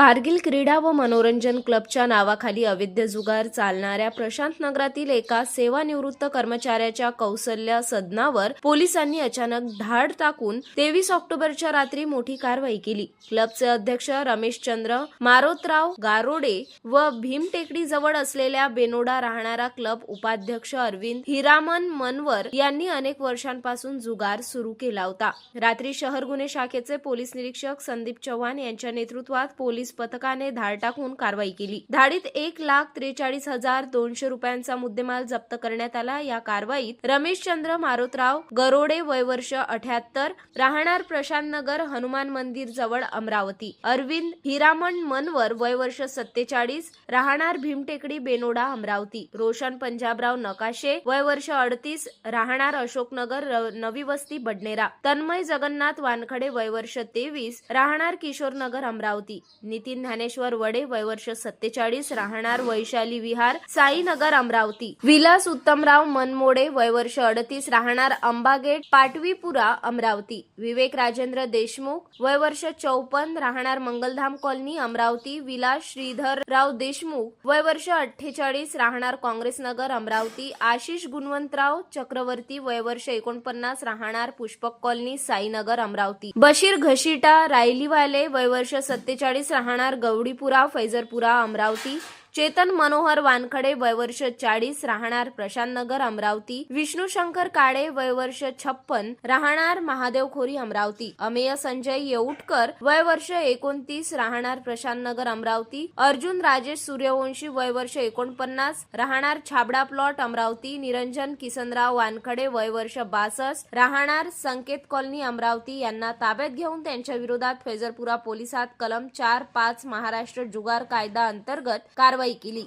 कारगिल क्रीडा व मनोरंजन क्लबच्या नावाखाली अवैध जुगार चालणाऱ्या प्रशांत नगरातील एका सेवानिवृत्त कर्मचाऱ्याच्या कौशल्य सदनावर पोलिसांनी अचानक धाड टाकून तेवीस ऑक्टोबरच्या रात्री मोठी कारवाई केली. क्लबचे अध्यक्ष रमेश चंद्र मारोतराव गारोडे व भीमटेकडी जवळ असलेल्या बेनोडा राहणारा क्लब उपाध्यक्ष अरविंद हिरामन मनवर यांनी अनेक वर्षांपासून जुगार सुरू केला होता. रात्री शहर गुन्हे शाखेचे पोलीस निरीक्षक संदीप चव्हाण यांच्या नेतृत्वात पोलीस पथकाने धाड टाकून कारवाई केली. धाडीत एक लाख त्रेचाळीस हजार दोनशे रुपयांचा मुद्देमाल जप्त करण्यात आला. या कारवाईत रमेश चंद्र मारोतराव गरोडे वय वर्ष अठ्याहत्तर राहणार प्रशांत नगर हनुमान मंदिर जवळ अमरावती अरविंद हिरामण मनवर वय वर्ष सत्तेचाळीस राहणार भीमटेकडी बेनोडा अमरावती रोशन पंजाबराव नकाशे वयवर्ष अडतीस राहणार अशोकनगर नवी वस्ती बडनेरा तन्मय जगन्नाथ वानखडे वयवर्ष तेवीस राहणार किशोरनगर अमरावती नितीन ज्ञानेश्वर वडे वय वर्ष सत्तेचाळीस राहणार वैशाली विहार साईनगर अमरावती. विलास उत्तमराव मनमोडे वय वर्ष अडतीस राहणार अंबागेट पाटवीपुरा अमरावती. विवेक राजेंद्र देशमुख वय वर्ष चौपन्न राहणार मंगलधाम कॉलनी अमरावती. विलास श्रीधरराव देशमुख वय वर्ष अठ्ठेचाळीस राहणार काँग्रेस नगर अमरावती. आशिष गुणवंतराव चक्रवर्ती वय वर्ष एकोणपन्नास राहणार पुष्पक कॉलनी साईनगर अमरावती. बशीर घशिटा रायलीवाले वय वर्ष सत्तेचाळीस राहणार गवडीपुरा फैजरपुरा अमरावती चेतन मनोहर वानखडे वयवर्ष चाळीस राहणार प्रशांत नगर अमरावती. विष्णू शंकर काळे वयवर्ष छप्पन राहणार महादेव खोरी अमरावती. अमेय संजय येऊटकर वयवर्ष एकोणतीस राहणार प्रशांत नगर अमरावती. अर्जुन राजेश सूर्यवंशी वयवर्ष एकोणपन्नास राहणार छाबडा प्लॉट अमरावती. निरंजन किसनराव वानखडे वयवर्ष बासष्ट राहणार संकेत कॉलनी अमरावती. यांना ताब्यात घेऊन त्यांच्या विरोधात फैजरपुरा पोलिसात कलम चार पाच महाराष्ट्र जुगार कायदा अंतर्गत कारवाई केली